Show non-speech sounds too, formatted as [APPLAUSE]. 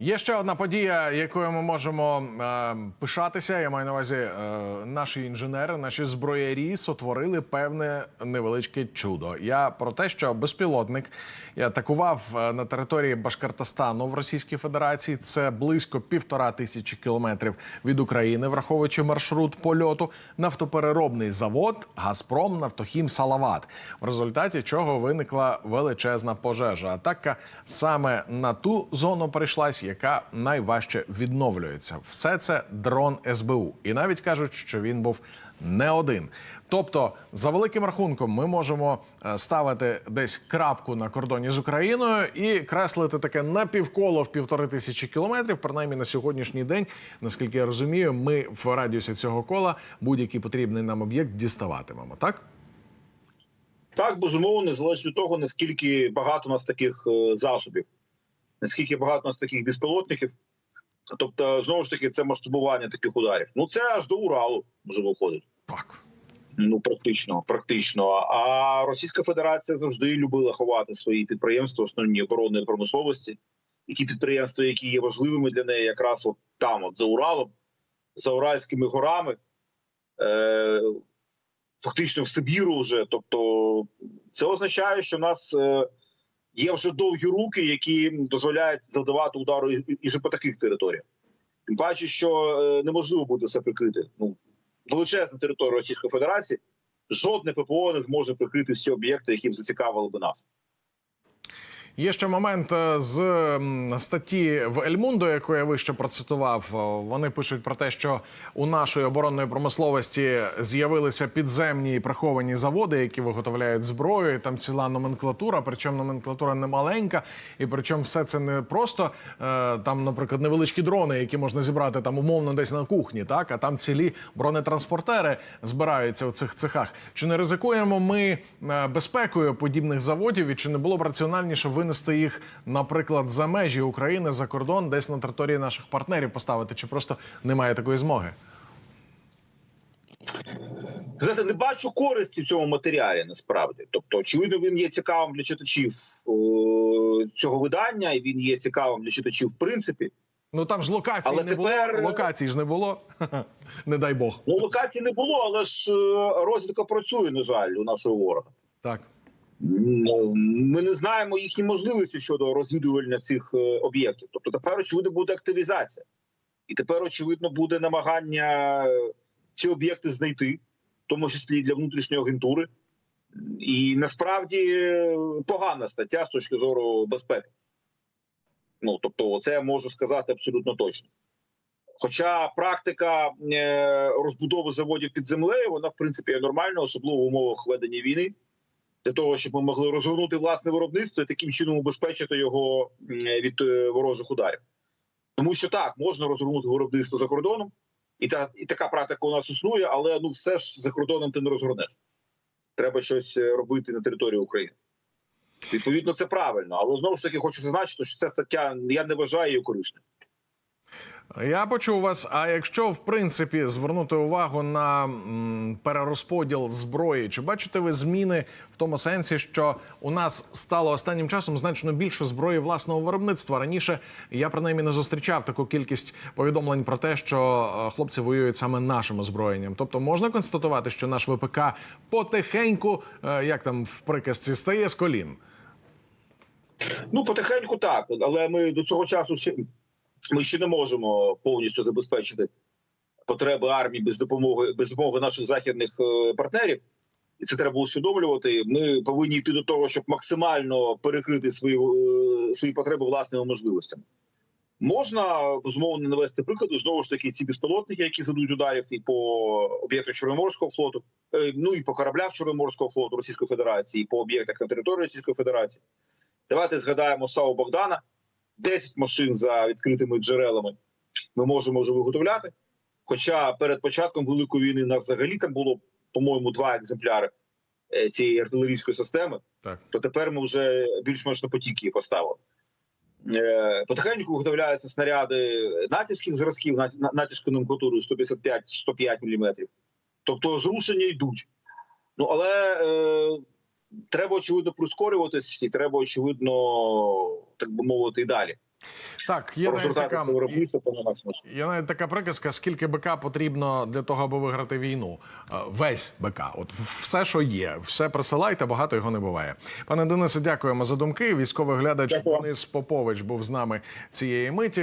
Є ще одна подія, якою ми можемо е, пишатися. Я маю на увазі, е, наші інженери, наші зброярі сотворили певне невеличке чудо. Я про те, що безпілотник атакував е, на території Башкортостану в Російській Федерації. Це близько півтора тисячі кілометрів від України, враховуючи маршрут польоту, нафтопереробний завод Газпром Нафтохім Салават, в результаті чого виникла величезна пожежа. Атака саме на ту зону прийшлась, яка найважче відновлюється. Все це дрон СБУ, і навіть кажуть, що він був не один. Тобто, за великим рахунком, ми можемо е, ставити десь крапку на кордоні з Україною і креслити таке напівколо в півтори тисячі кілометрів. Принаймні на сьогоднішній день, наскільки я розумію, ми в радіусі цього кола будь-який потрібний нам об'єкт діставатимемо. Так Так, безумовно, залежить від того, наскільки багато у нас таких е, засобів, наскільки багато у нас таких безпілотників. Тобто, знову ж таки, це масштабування таких ударів. Ну це аж до Уралу може виходити. так. Ну практично, практично. А Російська Федерація завжди любила ховати свої підприємства, основні оборонної промисловості, і ті підприємства, які є важливими для неї, якраз от там, от за Уралом, за Уральськими горами, е, фактично в Сибіру вже. Тобто, це означає, що нас е, є вже довгі руки, які дозволяють завдавати удару і, вже по таких територіях. Тим паче, що е, неможливо буде все прикрити. Ну величезна територія Російської Федерації, жодне ППО не зможе прикрити всі об'єкти, які б зацікавили би нас. Є ще момент е, з статті в Ельмундо, яку я вище процитував. Вони пишуть про те, що у нашої оборонної промисловості з'явилися підземні приховані заводи, які виготовляють зброю. І там ціла номенклатура, причому номенклатура не маленька, і причому все це не просто е, там, наприклад, невеличкі дрони, які можна зібрати там умовно десь на кухні, так а там цілі бронетранспортери збираються у цих цехах. Чи не ризикуємо ми е, безпекою подібних заводів, і чи не було б раціональніше винести їх, наприклад, за межі України за кордон, десь на території наших партнерів поставити, чи просто немає такої змоги? Знаєте, не бачу користі в цьому матеріалі насправді. Тобто, очевидно, він є цікавим для читачів е, цього видання, і він є цікавим для читачів в принципі. Ну там ж локації Але не тепер- було. Локацій ж не було. [LAUGHS] не дай Бог. Ну, локацій не було, але ж е, розвідка працює, на жаль, у нашого ворога. Так. Ну, Ми не знаємо їхні можливості щодо розвідування цих е, об'єктів. Тобто, тепер очевидно буде активізація, і тепер очевидно буде намагання е, ці об'єкти знайти, в тому числі для внутрішньої агентури. І насправді е, погана стаття з точки зору безпеки. Ну тобто, це я можу сказати абсолютно точно. Хоча практика розбудови заводів під землею, вона в принципі є нормальна, особливо в умовах ведення війни для того, щоб ми могли розгорнути власне виробництво і таким чином убезпечити його від е, ворожих ударів. Тому що так можна розгорнути виробництво за кордоном, і та і така практика у нас існує, але ну все ж за кордоном ти не розгорнеш. Треба щось е, робити на території України. Відповідно, це правильно, але знову ж таки хочу зазначити, що ця стаття я не вважаю її корисною. Я почув вас. А якщо в принципі звернути увагу на м, перерозподіл зброї, чи бачите ви зміни в тому сенсі, що у нас стало останнім часом значно більше зброї власного виробництва? Раніше я принаймні не зустрічав таку кількість повідомлень про те, що е, хлопці воюють саме нашим озброєнням. Тобто можна констатувати, що наш ВПК потихеньку, е, як там в приказці, стає з колін. Ну, потихеньку так, але ми до цього часу ще ми ще не можемо повністю забезпечити потреби армії без допомоги без допомоги наших західних е, партнерів. І це треба усвідомлювати. Ми повинні йти до того, щоб максимально перекрити свої е, свої потреби власними можливостями. Можна безумовно навести приклади знову ж таки ці безпілотники, які задуть ударів і по об'єктах Чорноморського флоту, е, ну і по кораблях Чорноморського флоту Російської Федерації, і по об'єктах на території Російської Федерації. Давайте згадаємо САУ Богдана. 10 машин за відкритими джерелами ми можемо вже виготовляти. Хоча перед початком великої війни у нас взагалі там було, по-моєму, два екземпляри е, цієї артилерійської системи, Так. то тепер ми вже більш-менш на потік її поставили. Е, Потихеньку виготовляються снаряди натівських зразків, на- на- натівською номенклатурою 155-105 мм. Тобто зрушення йдуть. Ну але е, треба очевидно прискорюватись, і треба очевидно, так би мовити, і далі Так, є навіть така, є навіть така приказка, скільки БК потрібно для того, аби виграти війну. Е, Весь БК. От все, що є, все присилайте, багато його не буває. Пане Денисе, дякуємо за думки. Військовий глядач Дякую. Денис Попович був з нами цієї миті.